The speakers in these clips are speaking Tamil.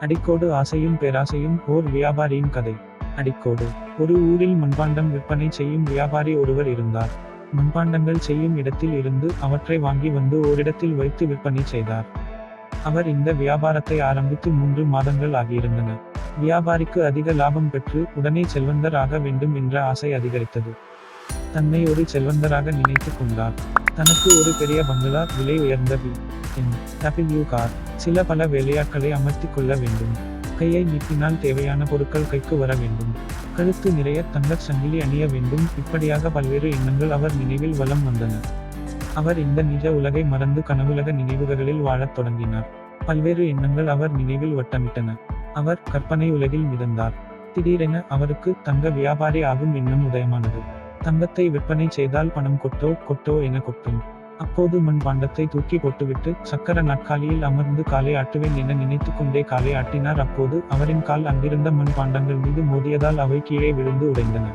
அடிக்கோடு ஆசையும் பேராசையும் ஓர் வியாபாரியின் கதை. அடிக்கோடு. ஒரு ஊரில் மண்பாண்டம் விற்பனை செய்யும் வியாபாரி ஒருவர் இருந்தார். மண்பாண்டங்கள் செய்யும் இடத்தில் இருந்து அவற்றை வாங்கி வந்து ஓரிடத்தில் வைத்து விற்பனை செய்தார். அவர் இந்த வியாபாரத்தை ஆரம்பித்து மூன்று மாதங்கள் ஆகியிருந்தன. வியாபாரிக்கு அதிக லாபம் பெற்று உடனே செல்வந்தர் ஆக வேண்டும் என்ற ஆசை அதிகரித்தது. தன்னை ஒரு செல்வந்தராக நினைத்துக் கொண்டார். தனக்கு ஒரு பெரிய பங்களா விலை உயர்ந்த பி என் டபிள்யூ கார். சில பல வேலையாட்களை அமர்த்திக் கொள்ள வேண்டும். கையை நீட்டினால் தேவையான பொருட்கள் கைக்கு வர வேண்டும். கழுத்து நிறைய தங்கச் சங்கிலி அணிய வேண்டும். இப்படியாக பல்வேறு எண்ணங்கள் அவர் நினைவில் வலம் வந்தன. அவர் இந்த நிஜ உலகை மறந்து கனவுலக நினைவுகளில் வாழத் தொடங்கினார். பல்வேறு எண்ணங்கள் அவர் நினைவில் வட்டமிட்டன. அவர் கற்பனை உலகில் மிதந்தார். திடீரென அவருக்கு தங்க வியாபாரி ஆகும் எண்ணம் உதயமானது. தங்கத்தை விற்பனை செய்தால் பணம் கொட்டோ கொட்டோ என கொட்டும். அப்போது மண் பாண்டத்தை தூக்கி போட்டுவிட்டு சக்கர நாற்காலியில் அமர்ந்து காலை ஆட்டுவேன் என நினைத்து கொண்டே காலை ஆட்டினார். அப்போது அவரின் கால் அங்கிருந்த மண் பாண்டங்கள் மீது மோதியதால் அவை கீழே விழுந்து உடைந்தன.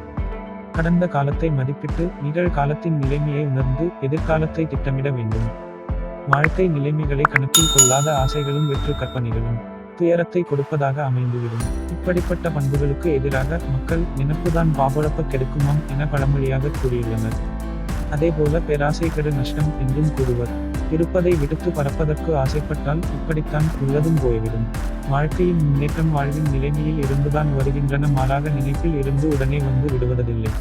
கடந்த காலத்தை மதிப்பிட்டு நிகழ்காலத்தின் நிலைமையை உணர்ந்து எதிர்காலத்தை திட்டமிட வேண்டும். வாழ்க்கை நிலைமைகளை கணக்கில் கொள்ளாத ஆசைகளும் வெற்று கற்பனைகளும் துயரத்தை கொடுப்பதாக அமைந்துவிடும். இப்படிப்பட்ட பண்புகளுக்கு எதிராக மக்கள் நினப்புதான் பாபுழப்ப கெடுக்குமாம் என பழமொழியாக கூறியுள்ளனர். அதேபோல பேராசை கெடு நஷ்டம் என்றும் கூறுவர். இருப்பதை விடுத்து பறப்பதற்கு ஆசைப்பட்டால் இப்படித்தான் உள்ளதும் போய்விடும். வாழ்க்கையின் முன்னேற்றம் வாழ்வின் நிலைமையில் இருந்துதான் வருகின்றன. மாறாக நினைப்பில் இருந்து உடனே வந்து விடுவதில்லை.